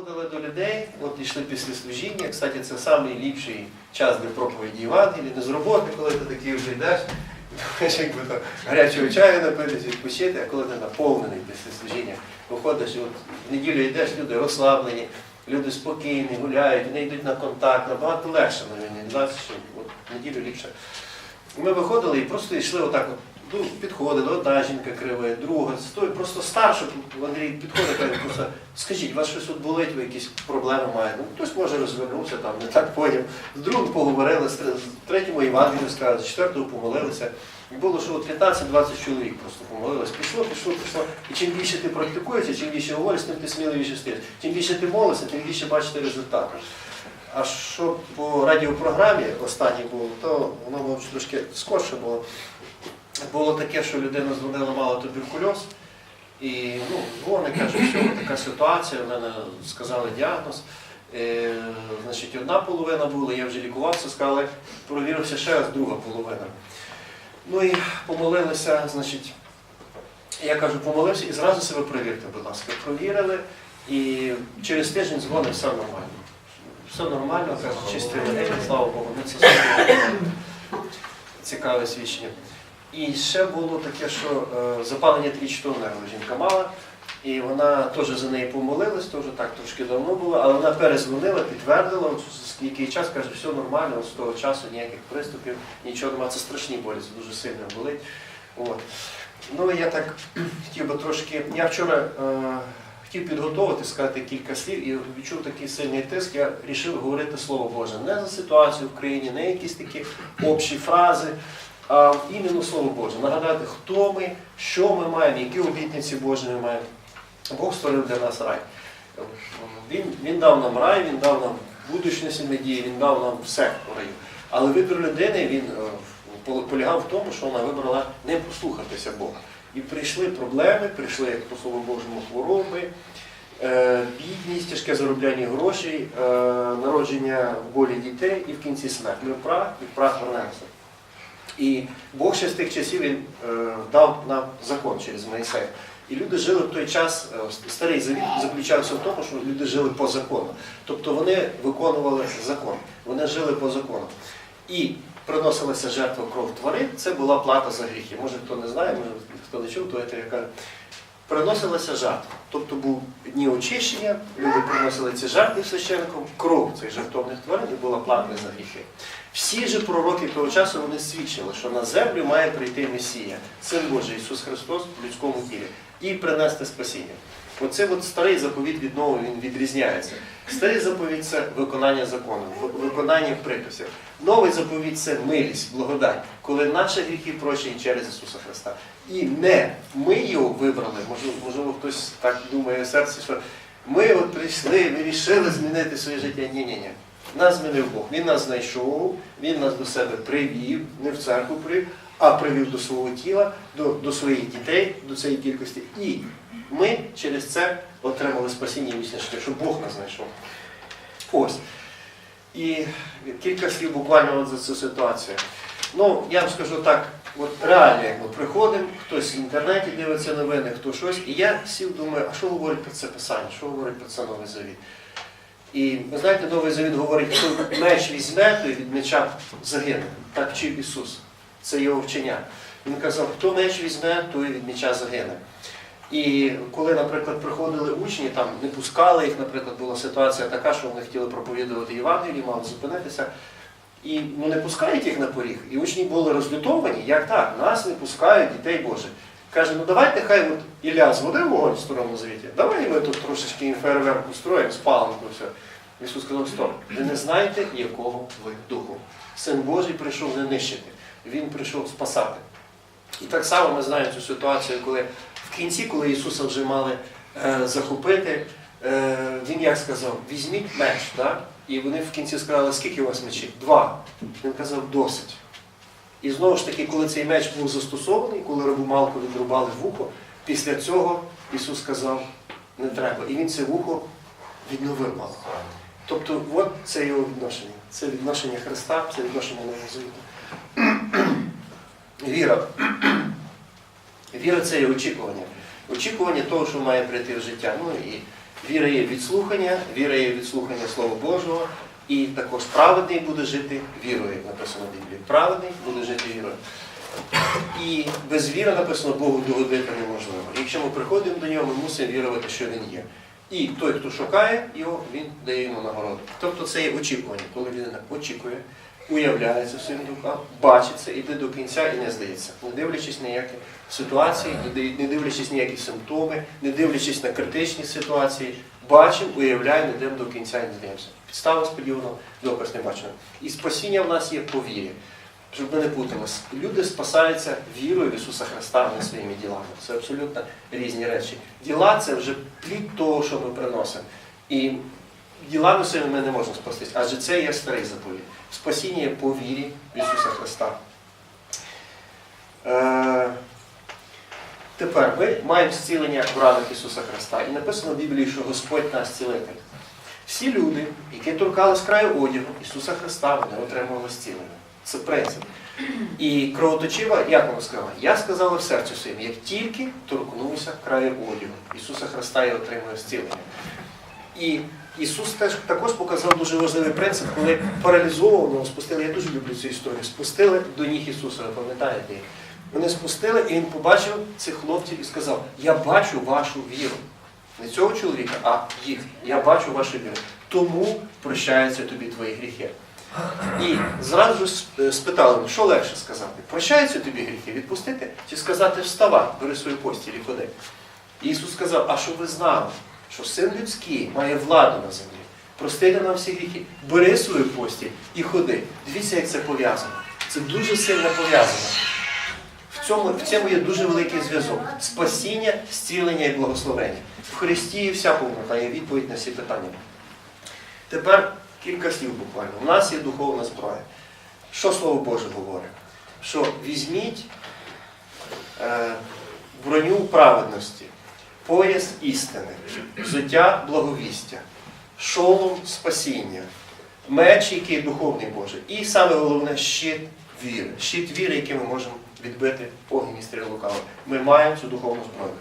виходили до людей, от йшли після служіння. Кстати, це найліпший час для проповіді Євангелії, не з роботи, коли ти такий вже йдеш, думаєш, якби то гарячого чаю напитись, відпочити, а коли ти наповнений після служіння, виходиш, от в неділю йдеш, люди розслаблені, люди спокійні, гуляють, вони йдуть на контакт, набагато легше на війні, от неділю ліпше. Ми виходили і просто йшли отак, от, ну, підходили, одна жінка криває, друга, стой, просто старша, Андрій підходить, каже, просто скажіть, у вас щось тут болить, ви якісь проблеми маєте? Ну, хтось може розвернувся, там, не так поняв. З другим поговорили, з тре- з третьому Євангелію сказали, з четвертого помолилися. І було, що 15-20 чоловік просто помолилось. Пішло, пішло, пішло. І чим більше ти практикуєшся, чим більше говориш, тим ти сміливіше стаєш. Чим більше ти молишся, тим більше бачите результати. А що по радіопрограмі останній було, то воно мабуть, трошки скорше було. Було таке, що людина дзвонила, мала туберкульоз. І ну, вони кажуть, що така ситуація, в мене сказали діагноз. Е, значить, одна половина була, я вже лікувався, сказали, провірився ще раз друга половина. Ну і помолилися, значить, я кажу, помолився і зразу себе перевірте, будь ласка. Провірили, і через тиждень дзвонить, все нормально. Все нормально, каже, чисті води, слава Богу, ми це. Цікаве свідчення. І ще було таке, що е, запалення трічного нерву жінка мала, і вона теж за неї помолилась, теж так трошки давно було, але вона перезвонила, підтвердила, який час каже, все нормально, з того часу ніяких приступів, нічого немає, це страшні болі, це дуже сильно болить. От. Ну я так хотів би трошки. Я вчора е, хотів підготувати, сказати кілька слів і відчув такий сильний тиск. Я вирішив говорити Слово Боже не за ситуацію в країні, не якісь такі общі фрази, а іменно Слово Боже. Нагадати, хто ми, що ми маємо, які обітниці Божі ми маємо. Бог створив для нас рай. Він, він дав нам рай, він дав нам будучність надії, він дав нам все в раю. Але вибір людини він е, полягав в тому, що вона вибрала не послухатися Бога. І прийшли проблеми, прийшли, як по слову Божому, хвороби, е, бідність, тяжке заробляння грошей, е, народження в болі дітей і в кінці смерть. Ми прах і прах вернемося. І Бог ще з тих часів він е, дав нам закон через Моїсея. І люди жили в той час, е, старий завіт заключався в тому, що люди жили по закону. Тобто вони виконували закон, вони жили по закону. І приносилася жертва кров тварин, це була плата за гріхи. Може хто не знає, може хто не чув, то я яка. Приносилася жертва. Тобто був дні очищення, люди приносили ці жертви священникам, кров цих жертовних тварин і була плата за гріхи. Всі же пророки того часу вони свідчили, що на землю має прийти Месія, Син Божий Ісус Христос в людському тілі, і принести спасіння. Оце от старий заповіт від нового він відрізняється. Старий заповіт це виконання закону, виконання приписів. Новий заповіт це милість, благодать, коли наші гріхи прощені через Ісуса Христа. І не ми його вибрали, можливо, можливо хтось так думає в серці, що ми от прийшли, вирішили змінити своє життя. Ні, ні, ні. Нас змінив Бог. Він нас знайшов, Він нас до себе привів, не в церкву привів, а привів до свого тіла, до, до своїх дітей, до цієї кількості. І ми через це отримали спасіння життя, що Бог нас знайшов. Ось. І кілька слів буквально от за цю ситуацію. Ну, я вам скажу так, от реально, як ми приходимо, хтось в інтернеті дивиться новини, хто щось, і я сів, думаю, а що говорить про це писання, що говорить про це Новий Завіт? І ви знаєте, Новий Завіт говорить, хто меч візьме, той від меча загине. Так вчив Ісус. Це його вчення. Він казав, хто меч візьме, той від меча загине. І коли, наприклад, приходили учні, там не пускали їх, наприклад, була ситуація така, що вони хотіли проповідувати Євангелії, мали зупинитися. І ну, не пускають їх на поріг. І учні були розлютовані, як так, нас не пускають дітей Божих. Каже, ну давайте хай от Ілля зводив вогонь в старому завіті, давай ми тут трошечки фейерверк устроїмо, спалимо все. Ісус сказав, стоп, ви не знаєте, якого ви духу. Син Божий прийшов не нищити, Він прийшов спасати. І так само ми знаємо цю ситуацію, коли в кінці, коли Ісуса вже мали е, захопити, е, Він як сказав, візьміть меч. Так? І вони в кінці сказали, скільки у вас мечів? Два. Він казав, досить. І знову ж таки, коли цей меч був застосований, коли рабу Малку відрубали вухо, після цього Ісус сказав, не треба. І він це вухо відновив Малку. Тобто, от це його відношення. Це відношення Христа, це відношення Нового Завіту. Віра. Віра це є очікування. Очікування того, що має прийти в життя. Ну і Віра є від слухання, віра є від слухання Слова Божого, і також праведний буде жити вірою, написано в Біблії. Праведний буде жити вірою. І без віри написано Богу догодити неможливо. Якщо ми приходимо до нього, ми мусимо вірувати, що він є. І той, хто шукає його, він дає йому нагороду. Тобто це є очікування, коли людина очікує, уявляється в своїм духам, бачить це, іде до кінця і не здається, не дивлячись ніякі ситуації, не дивлячись ніякі симптоми, не дивлячись на критичні ситуації, бачимо, уявляємо, йдемо до кінця і не здаємося. Підстава сподівано, доказ не бачимо. І спасіння в нас є по вірі. Щоб ми не путалися, люди спасаються вірою в Ісуса Христа, не своїми ділами. Це абсолютно різні речі. Діла це вже плід того, що ми приносимо. І ділами своїми ми не можемо спастись, адже це є старий заповідь. Спасіння є по вірі в Ісуса Христа. Е, тепер ми маємо зцілення в ранах Ісуса Христа. І написано в Біблії, що Господь наш цілитель. Всі люди, які торкались краю одягу Ісуса Христа, вони отримували зцілення. Це принцип. І кровоточива, як вона сказала? Я сказала в серці своїм, як тільки торкнувся краю одягу Ісуса Христа і отримує зцілення. І Ісус теж також показав дуже важливий принцип, коли паралізованого спустили, я дуже люблю цю історію, спустили до ніг Ісуса, ви пам'ятаєте? Вони спустили, і він побачив цих хлопців і сказав: Я бачу вашу віру. Не цього чоловіка, а їх. Я бачу вашу віру. Тому прощаються тобі твої гріхи. І зразу ж спитали, що легше сказати? Прощаються тобі гріхи, відпустити? Чи сказати вставай, бери свою постіль і ходи? І Ісус сказав, а що ви знали, що син людський має владу на землі, простити нам всі гріхи, бери свою постіль і ходи. Дивіться, як це пов'язано. Це дуже сильно пов'язано. В цьому, в цьому є дуже великий зв'язок. Спасіння, зцілення і благословення. В Христі є вся повнота, є відповідь на всі питання. Тепер кілька слів буквально. У нас є духовна зброя. Що Слово Боже говорить? Що візьміть е, броню праведності, пояс істини, взуття благовістя, шолом спасіння, меч, який є духовний Божий, і саме головне щит віри. Щит віри, який ми можемо відбити огнені стріли лукаво. Ми маємо цю духовну зброю.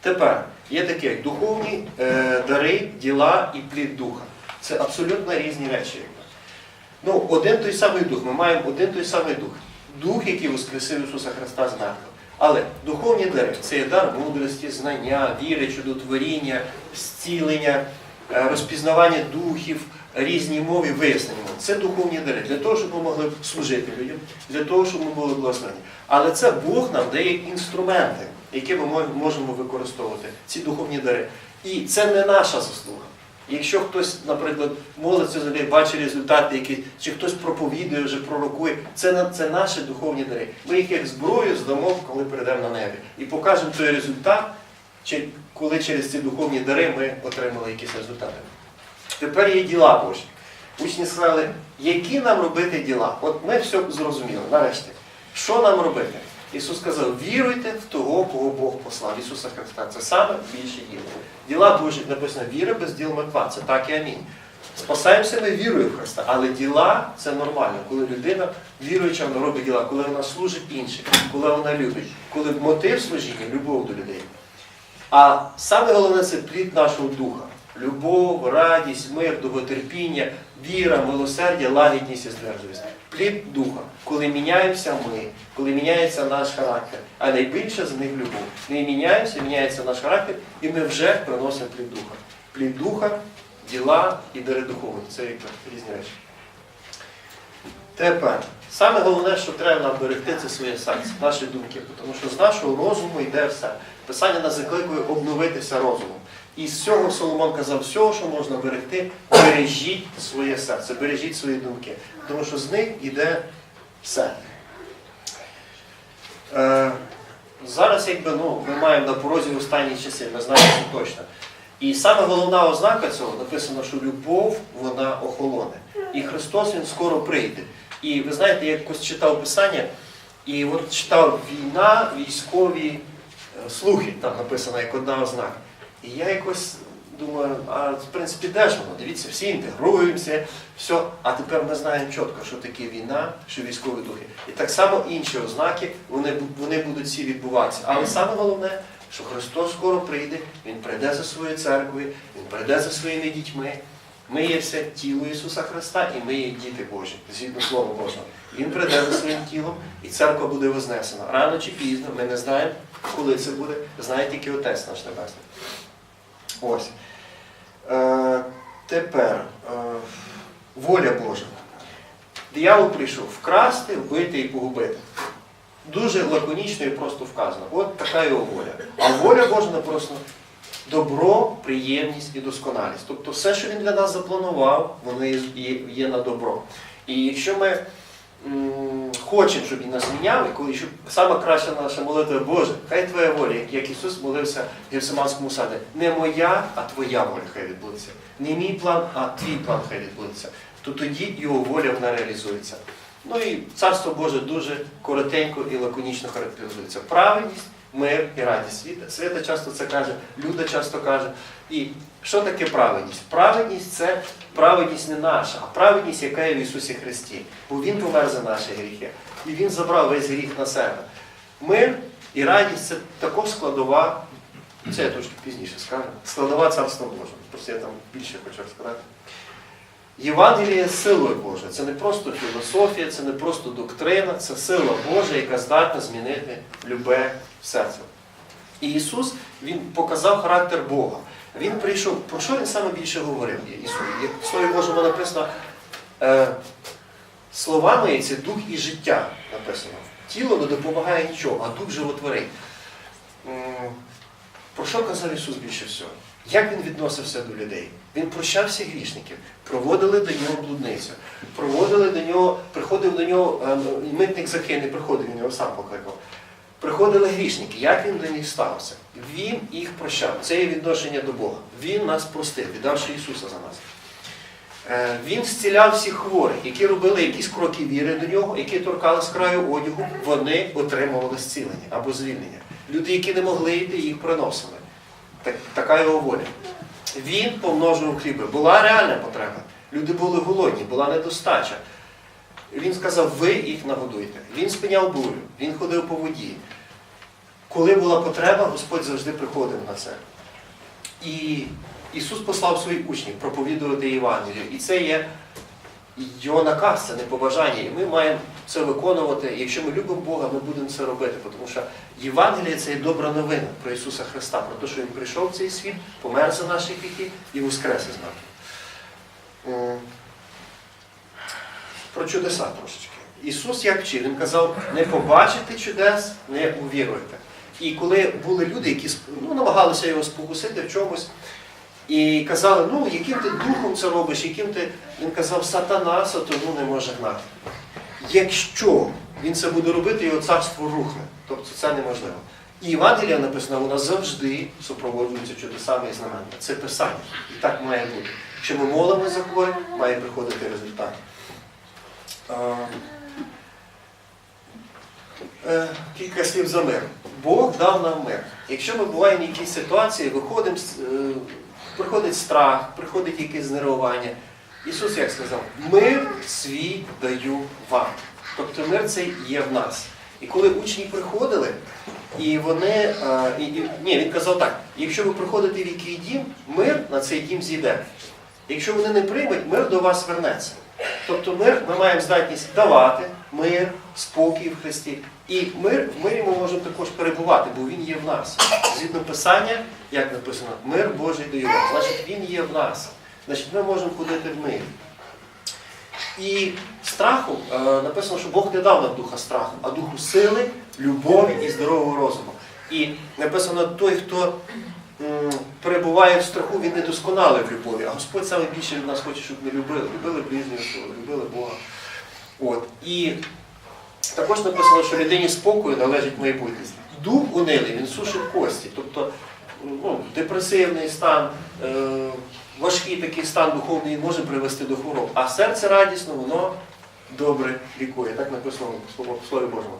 Тепер є таке духовні е, дари, діла і плід духа. Це абсолютно різні речі. Ну, один той самий дух. Ми маємо один той самий дух. Дух, який воскресив Ісуса Христа з мертвих. Але духовні дари це є дар мудрості, знання, віри, чудотворіння, зцілення, е, розпізнавання духів, різні мови, вияснення. Це духовні дари для того, щоб ми могли служити людям, для того, щоб ми були благословені. Але це Бог нам дає інструменти, які ми можемо використовувати, ці духовні дари. І це не наша заслуга. Якщо хтось, наприклад, молиться за людей, бачить результати, які, чи хтось проповідує, вже пророкує, це, це наші духовні дари. Ми їх як зброю здамо, коли прийдемо на небі. І покажемо той результат, чи, коли через ці духовні дари ми отримали якісь результати. Тепер є діла Божі. Учні сказали, які нам робити діла? От ми все зрозуміли, нарешті. Що нам робити? Ісус сказав, віруйте в того, кого Бог послав, Ісуса Христа. Це саме більше діло. Діла Божі написано, віра без діл мертва. Це так і амінь. Спасаємося ми вірою в Христа, але діла це нормально, коли людина віруюча, вона робить діла, коли вона служить іншим, коли вона любить, коли мотив служіння любов до людей. А саме головне це плід нашого духа. Любов, радість, мир, довготерпіння, віра, милосердя, лагідність і здержливість. Плід духа, коли міняємося ми, коли міняється наш характер, а найбільше з них любов. Ми міняємося, міняється наш характер, і ми вже приносимо плід духа. Плід духа, діла і дари духовні. Це різні речі. Тепер, саме головне, що треба нам берегти, це своє серце, наші думки. Тому що з нашого розуму йде все. Писання нас закликує обновитися розумом. І з цього Соломон казав, всього, що можна берегти, бережіть своє серце, бережіть свої думки. Тому що з них йде все. Е, зараз якби, ну, ми маємо на порозі останні часи, ми знаємо це точно. І саме головна ознака цього написано, що любов вона охолоне. І Христос Він скоро прийде. І ви знаєте, я якось читав Писання, і от читав війна, військові е, слухи, там написано як одна ознака. І я якось думаю, а в принципі де ж воно? Дивіться, всі інтегруємося, все. А тепер ми знаємо чітко, що таке війна, що військові духи. І так само інші ознаки, вони, вони будуть всі відбуватися. Але саме головне що Христос скоро прийде, Він прийде за своєю церквою, Він прийде за своїми дітьми. Ми є все тіло Ісуса Христа, і ми є діти Божі, згідно Слова Божого. Він прийде за своїм тілом, і церква буде вознесена. Рано чи пізно, ми не знаємо, коли це буде, знає тільки Отець наш Небесний. Ось. Е, тепер е, воля Божа. Диявол прийшов вкрасти, вбити і погубити. Дуже лаконічно і просто вказано. От така його воля. А воля Божа написано добро, приємність і досконалість. Тобто все, що він для нас запланував, воно є, на добро. І якщо ми хочемо, щоб він нас міняв, і коли щоб саме краща наша молитва Боже, хай твоя воля, як- Ісус молився в Герсиманському саді, не моя, а твоя воля хай відбудеться. Не мій план, а твій план хай відбудеться. То тоді його воля вона реалізується. Ну і царство Боже дуже коротенько і лаконічно характеризується. Праведність, мир і радість. Світа, Свята часто це каже, Люда часто каже. І що таке праведність? Праведність це праведність не наша, а праведність, яка є в Ісусі Христі. Бо Він помер за наші гріхи. І Він забрав весь гріх на себе. Мир і радість це також складова, це я трошки пізніше скажу, складова царства Божого. Просто я там більше хочу сказати. Євангеліє силою Божою. Це не просто філософія, це не просто доктрина, це сила Божа, яка здатна змінити любе серце. І Ісус Він показав характер Бога. Він прийшов. Про що він саме більше говорив? В Слові Божому написано, е, слова це дух і життя написано. Тіло не допомагає нічого, а дух животворить. Про що казав Ісус більше всього? Як Він відносився до людей? Він прощав всіх грішників, проводили до нього блудницю, проводили до нього, приходив до нього, е, митник Закин не приходив, він його сам покликав. Приходили грішники, як він до них ставився? Він їх прощав. Це є відношення до Бога. Він нас простив, віддавши Ісуса за нас. Е, Він зціляв всіх хворих, які робили якісь кроки віри до нього, які торкали з краю одягу, вони отримували зцілення або звільнення. Люди, які не могли йти, їх приносили. Так, така його воля. Він помножував хліби. Була реальна потреба. Люди були голодні, була недостача. Він сказав, ви їх нагодуйте. Він спиняв бурю, він ходив по воді. Коли була потреба, Господь завжди приходив на це. І Ісус послав своїх учнів проповідувати Євангелію. І це є його наказ, це не побажання. І ми маємо це виконувати. Якщо ми любимо Бога, ми будемо це робити. Тому що Євангеліє це є добра новина про Ісуса Христа, про те, що Він прийшов в цей світ, помер за наші гріхи і воскрес із нами. Про чудеса трошечки. Ісус як вчив, Він казав, не побачите чудес, не увіруйте. І коли були люди, які ну, намагалися його спокусити в чомусь, і казали, ну яким ти духом це робиш, яким ти. Він казав, сатана сатану не може гнати. Якщо він це буде робити, його царство рухне. Тобто це неможливо. І Євангелія написано, вона завжди супроводжується чудесами і знаменами. Це писання. І так має бути. Якщо ми молимося за хворих, має приходити результат. Е, Кілька слів за мир. Бог дав нам мир. Якщо ми буваємо в якійсь ситуації, виходимо, е, приходить страх, приходить якесь знервування. Ісус як сказав, мир свій даю вам. Тобто мир цей є в нас. І коли учні приходили, і вони. е, і, і- ні, він казав так: якщо ви приходите в який дім, мир на цей дім зійде. Якщо вони не приймуть, мир до вас вернеться. Тобто мир, ми маємо здатність давати мир, спокій в Христі. І мир, в мирі ми можемо також перебувати, бо він є в нас. Згідно Писання, як написано, мир Божий дає вам. Значить, він є в нас. Значить, ми можемо ходити в мирі. І страху е, написано, що Бог не дав нам духа страху, а духу сили, любові і здорового розуму. І написано, той, хто перебуває в страху, він не досконалий в любові. А Господь саме більше від нас хоче, щоб ми любили. Любили ближнього любили Бога. От. І також написано, що людині спокою належить майбутність. Дух унилий, він сушить кості. Тобто ну, депресивний стан, е, важкий такий стан духовний може привести до хвороб. А серце радісно, воно добре лікує. Так написано в Слові Божому.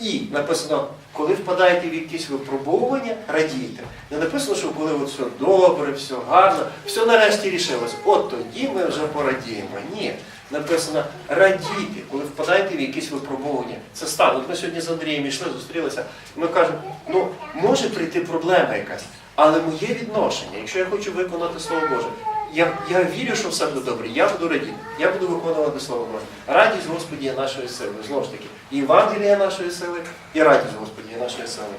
І написано, коли впадаєте в якісь випробовування, радійте. Не написано, що коли от все добре, все гарно, все нарешті рішилось. От тоді ми вже порадіємо. Ні. написано радійте, коли впадаєте в якісь випробування. Це стан. От ми сьогодні з Андрієм йшли, зустрілися, і ми кажемо, ну може прийти проблема якась, але моє відношення, якщо я хочу виконати Слово Боже, я, я вірю, що все буде добре, я буду радіти, я буду виконувати Слово Боже. Радість Господі є нашою силою. Знову ж таки, і Євангелія є нашою силою, і радість Господі є нашою силою.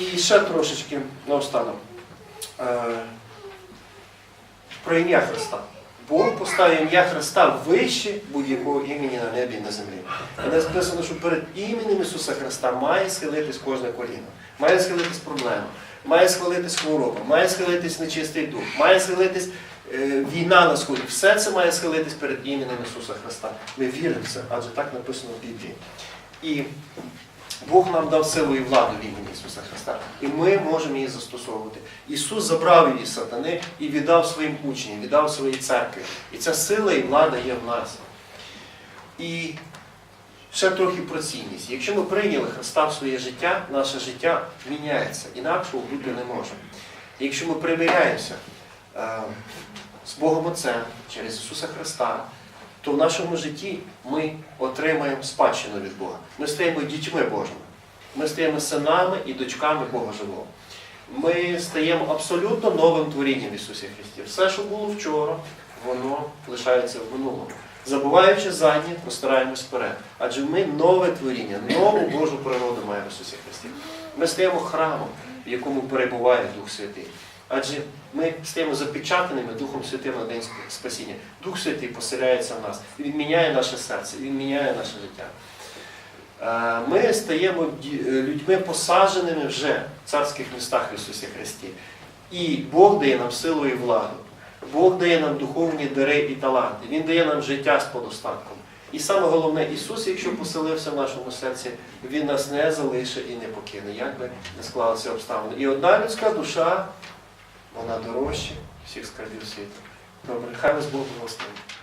І ще трошечки наостанок. Е, про ім'я Христа. Бог поставив ім'я Христа вище будь-якого імені на небі і на землі. І не написано, що перед іменем Ісуса Христа має схилитись кожне коліно, має схилитись проблема, має схилитись хвороба, має схилитись нечистий дух, має схилитись е, війна на сході. Все це має схилитись перед іменем Ісуса Христа. Ми віримо в це, адже так написано в Біблії. І Бог нам дав силу і владу в імені Ісуса Христа. І ми можемо її застосовувати. Ісус забрав її з сатани і віддав своїм учням, віддав своїй церкві. І ця сила і влада є в нас. І ще трохи про цінність. Якщо ми прийняли Христа в своє життя, наше життя міняється. Інакшого бути не може. Якщо ми примиряємося е, з Богом Отцем через Ісуса Христа, то в нашому житті ми отримаємо спадщину від Бога. Ми стаємо дітьми Божими. Ми стаємо синами і дочками Бога Живого. Ми стаємо абсолютно новим творінням в Ісусі Христі. Все, що було вчора, воно лишається в минулому. Забуваючи заднє, простираємось вперед. Адже ми нове творіння, нову Божу природу маємо в Ісусі Христі. Ми стаємо храмом, в якому перебуває Дух Святий. Адже ми стаємо запечатаними Духом Святим на день спасіння. Дух Святий поселяється в нас. Він міняє наше серце, Він міняє наше життя. Е, Ми стаємо е, людьми посадженими вже в царських містах в Ісусі Христі. І Бог дає нам силу і владу. Бог дає нам духовні дари і таланти. Він дає нам життя з подостатком. І саме головне, Ісус, якщо поселився в нашому серці, Він нас не залишить і не покине, як би не склалися обставини. І одна людська душа, вона дорожча всіх скарбів світу. Добре, хай вас Бог благословить.